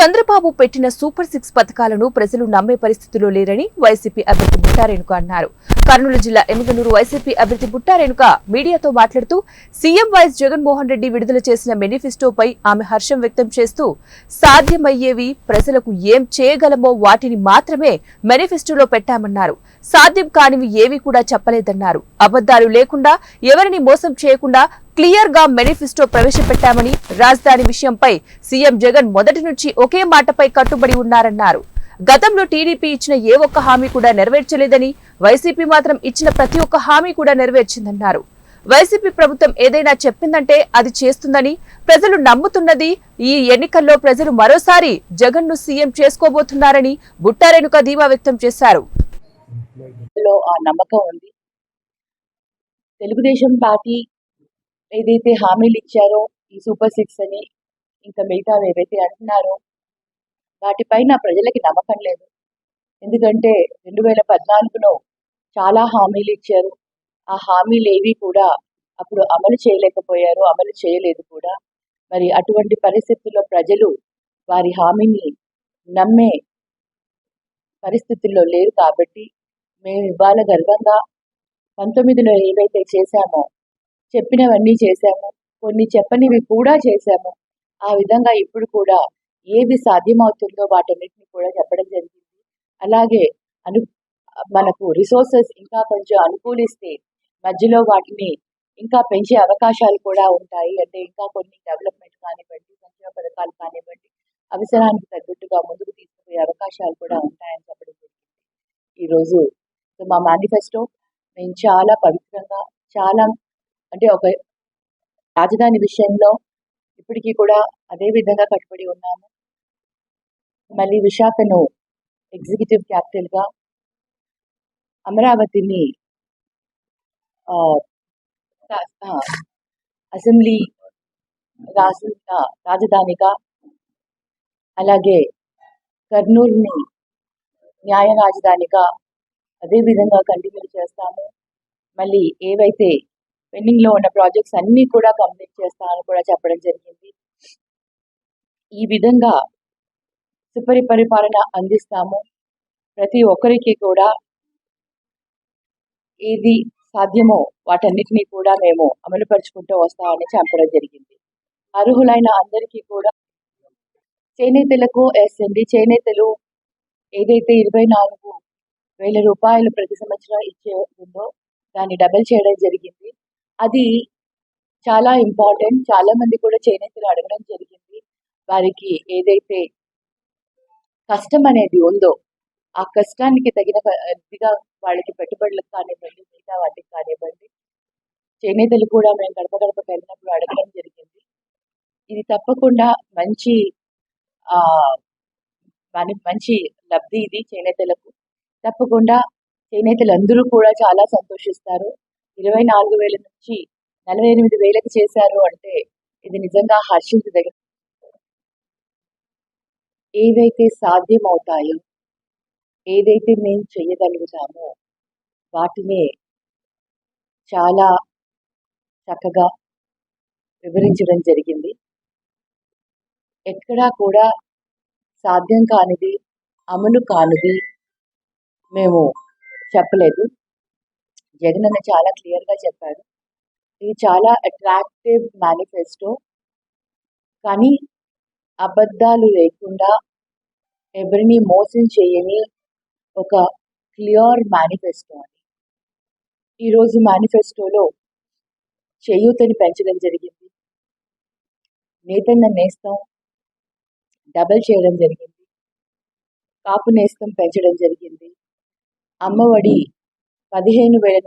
చంద్రబాబు పెట్టిన super six పథకాలను ప్రజలు నమ్మే పరిస్థితిలో లేరని వైసీపీ అభ్యర్థి బుట్టారేణుకు అన్నారు. కర్నూలు జిల్లా ఎమ్మిగనూరు వైసీపీ అభ్యర్థి బుట్టారేణుక మీడియాతో మాట్లాడుతూ సీఎం వైఎస్ జగన్మోహన్ రెడ్డి విడుదల చేసిన మేనిఫెస్టోపై ఆమె హర్షం వ్యక్తం చేస్తూ సాధ్యమయ్యేవి ప్రజలకు ఏం చేయగలమో వాటిని మాత్రమే మేనిఫెస్టోలో పెట్టామన్నారు. సాధ్యం కానివి ఏవి కూడా చెప్పలేదన్నారు. అబద్దాలు లేకుండా ఎవరిని మోసం చేయకుండా క్లియర్గా మేనిఫెస్టో ప్రవేశపెట్టామని రాజధాని విషయంపై సీఎం జగన్ మొదటి నుంచి ఒకే మాటపై కట్టుబడి ఉన్నారన్నారు. గతంలో టీడీపీ ఇచ్చిన ఏ ఒక్క హామీ కూడా నెరవేర్చలేదని వైసీపీ మాత్రం ఇచ్చిన ప్రతి ఒక్క హామీ కూడా నెరవేర్చిందన్నారు. వైసీపీ ప్రభుత్వం ఏదైనా చెప్పిందంటే అది చేస్తుందని ప్రజలు నమ్ముతున్నది ఈ ఎన్నికల్లో ప్రజలు మరోసారి జగన్ను సీఎం చేసుకోబోతున్నారని బుట్టారేణుక ధీమా వ్యక్తం చేశారు. ఆ నమ్మకం ఉంది. తెలుగుదేశం పార్టీ ఏదైతే హామీలు ఇచ్చారో ఈ సూపర్ సిక్స్ అని ఇంకా మిగతా ఏవైతే అంటున్నారో వాటిపైన ప్రజలకి నమ్మకం లేదు. ఎందుకంటే రెండు వేల పద్నాలుగులో చాలా హామీలు ఇచ్చారు. ఆ హామీలు ఏవి కూడా అప్పుడు అమలు చేయలేకపోయారు అమలు చేయలేదు కూడా. మరి అటువంటి పరిస్థితుల్లో ప్రజలు వారి హామీని నమ్మే పరిస్థితుల్లో లేరు కాబట్టి మేము ఇవాళ గర్వంగా పంతొమ్మిదిలో ఏవైతే చేశామో చెప్పినవన్నీ చేశాము కొన్ని చెప్పనివి కూడా చేశాము. ఆ విధంగా ఇప్పుడు కూడా ఏది సాధ్యమవుతుందో వాటన్నిటిని కూడా చెప్పడం జరిగింది. అలాగే అను మనకు రిసోర్సెస్ ఇంకా కొంచెం అనుకూలిస్తే మధ్యలో వాటిని ఇంకా పెంచే అవకాశాలు కూడా ఉంటాయి. అంటే ఇంకా కొన్ని డెవలప్మెంట్ కానివ్వండి సంక్షేమ పథకాలు కానివ్వండి అవసరానికి తగ్గట్టుగా ముందుకు తీసుకుపోయే అవకాశాలు కూడా ఉంటాయని చెప్పడం జరిగింది. ఈరోజు సో మా మేనిఫెస్టో మేము చాలా పవిత్రంగా చాలా అంటే ఒక రాజధాని విషయంలో ఇప్పటికీ కూడా అదే విధంగా కట్టుబడి ఉన్నాము. మళ్ళీ విశాఖను ఎగ్జిక్యూటివ్ క్యాపిటల్గా అమరావతిని అసెంబ్లీ రాజ రాజధానిగా అలాగే కర్నూలుని న్యాయ రాజధానిగా అదే విధంగా కంటిన్యూ చేస్తాము. మళ్ళీ ఏవైతే పెండింగ్లో ఉన్న ప్రాజెక్ట్స్ అన్నీ కూడా కంప్లీట్ చేస్తామని కూడా చెప్పడం జరిగింది. ఈ విధంగా సుపరి పరిపాలన అందిస్తాము. ప్రతి ఒక్కరికి కూడా ఏది సాధ్యమో వాటన్నిటినీ కూడా మేము అమలుపరుచుకుంటూ వస్తామని చెప్పడం జరిగింది. అర్హులైన అందరికీ కూడా చేనేతలకు ఎస్ఎండి చేనేతలు ఏదైతే ఇరవై నాలుగు వేల రూపాయలు ప్రతి సంవత్సరం ఇచ్చే ఉందో దాన్ని డబల్ చేయడం జరిగింది. అది చాలా ఇంపార్టెంట్. చాలా మంది కూడా చేనేతలు అడగడం జరిగింది. వారికి ఏదైతే కష్టం అనేది ఉందో ఆ కష్టానికి తగిన ఇదిగా వాళ్ళకి పెట్టుబడులకు కానివ్వండి మిగతా వాటికి కానివ్వండి చేనేతలు కూడా మేము గడప గడపకి వెళ్ళినప్పుడు అడగడం జరిగింది. ఇది తప్పకుండా మంచి ఆ మంచి లబ్ధి ఇది చేనేతలకు. తప్పకుండా చేనేతలు అందరూ కూడా చాలా సంతోషిస్తారు. ఇరవై నాలుగు వేల నుంచి నలభై ఎనిమిది వేలకు చేశారు అంటే ఇది నిజంగా హర్షించదగిన ఏవైతే సాధ్యమవుతాయో ఏదైతే మేము చేయగలుగుతామో వాటినే చాలా చక్కగా వివరించడం జరిగింది. ఎక్కడా కూడా సాధ్యం కానిది అమలు కానిది మేము చెప్పలేదు. జగన్ అన్న చాలా క్లియర్గా చెప్పాడు. ఇది చాలా అట్రాక్టివ్ మేనిఫెస్టో. కానీ అబద్ధాలు లేకుండా ఎవరిని మోసం చేయని ఒక క్లియర్ మేనిఫెస్టో అని. ఈరోజు మేనిఫెస్టోలో చేయూతని పెంచడం జరిగింది. నేతన్న నేస్తం డబల్ చేయడం జరిగింది. కాపు నేస్తం పెంచడం జరిగింది. అమ్మఒడి పదిహేను వేల